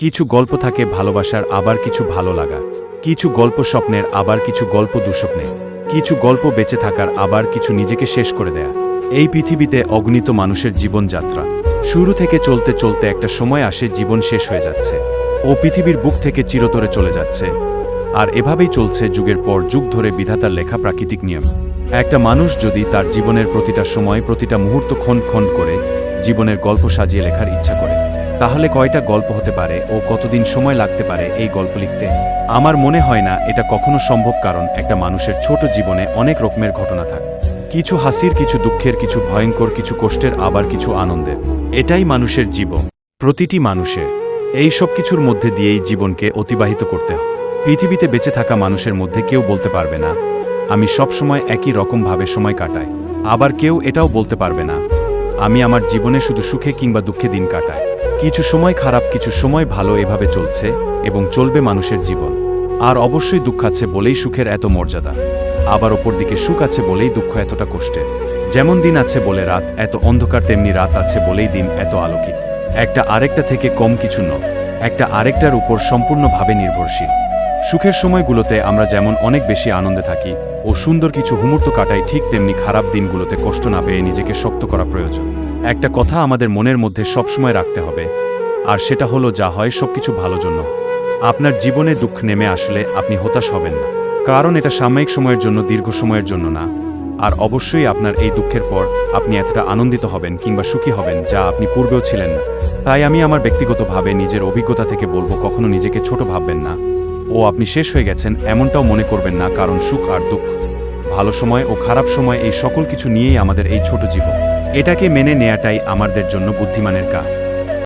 কিছু গল্প থাকে ভালোবাসার আবার কিছু ভালো লাগা। কিছু গল্প স্বপ্নের আবার কিছু গল্প দুঃস্বপ্নের কিছু গল্প বেঁচে থাকার আবার কিছু নিজেকে শেষ করে দেয়া। এই পৃথিবীতে অগণিত মানুষের জীবনযাত্রা। শুরু থেকে চলতে চলতে একটা সময় আসে জীবন শেষ হয়ে যাচ্ছে। ও পৃথিবীর বুক থেকে চিরতরে চলে যাচ্ছে। আর এভাবেই চলছে যুগের পর যুগ ধরে বিধাতার লেখা প্রাকৃতিক নিয়ম। একটা মানুষ যদি তার জীবনের প্রতিটা সময়, প্রতিটা মুহূর্ত খন্ড খন্ড করে জীবনের গল্প সাজিয়ে লেখার ইচ্ছা করে। তাহলে কয়টা গল্প হতে পারে ও কতদিন সময় লাগতে পারে এই গল্প লিখতে? আমার মনে হয় না এটা কখনো সম্ভব কারণ একটা মানুষের ছোট জীবনে অনেক রকমের ঘটনা থাকে। কিছু হাসির, কিছু দুঃখের, কিছু ভয়ঙ্কর, কিছু কষ্টের, আবার কিছু আনন্দের। এটাই মানুষের জীবন। প্রতিটি মানুষের। এই সব কিছুর মধ্যে দিয়েই জীবনকে অতিবাহিত করতে হয়। পৃথিবীতে বেঁচে থাকা মানুষের মধ্যে কেউ বলতে পারবে না। আমি সব সময় একই রকমভাবে সময় কাটাই। আবার কেউ এটাও বলতে পারবে না। আমি আমার জীবনে শুধু সুখে কিংবা দুঃখে দিন কাটাই। কিছু সময় খারাপ, কিছু সময় ভালো এভাবে চলছে এবং চলবে মানুষের জীবন। আর অবশ্যই দুঃখ আছে বলেই সুখের এত মর্যাদা। আবার ওপর দিকে সুখ আছে বলেই দুঃখ এতটা কষ্টের। যেমন দিন আছে বলে রাত, এত অন্ধকার তেমনি রাত আছে বলেই দিন এত আলোকিত। একটা আরেকটা থেকে কম কিছু নয়। একটা আরেকটার উপর সম্পূর্ণভাবে নির্ভরশীল। সুখের সময়গুলোতে আমরা যেমন অনেক বেশি আনন্দে থাকি, ও সুন্দর কিছু মুহূর্ত কাটাই ঠিক তেমনি খারাপ দিনগুলোতে কষ্ট না পেয়ে নিজেকে শক্ত করা প্রয়োজন। একটা কথা আমাদের মনের মধ্যে সবসময় রাখতে হবে, আর সেটা হলো যা হয় সবকিছু ভালো জন্য। আপনার জীবনে দুঃখ নেমে আসলে আপনি হতাশ হবেন না। কারণ এটা সাময়িক সময়ের জন্য, দীর্ঘ সময়ের জন্য না। আর অবশ্যই আপনার এই দুঃখের পর আপনি এতটা আনন্দিত হবেন কিংবা সুখী হবেন যা আপনি পূর্বেও ছিলেন না। তাই আমি আমার ব্যক্তিগতভাবে নিজের অভিজ্ঞতা থেকে বলব, কখনো নিজেকে ছোট ভাববেন না। ও, আপনি শেষ হয়ে গেছেন, এমনটাও মনে করবেন না, কারণ সুখ আর দুঃখ। ভালো সময় ও খারাপ সময় এই সকল কিছু নিয়েই আমাদের এই ছোট জীবন। এটাকে মেনে নেয়াটাই আমাদের জন্য বুদ্ধিমানের কাজ।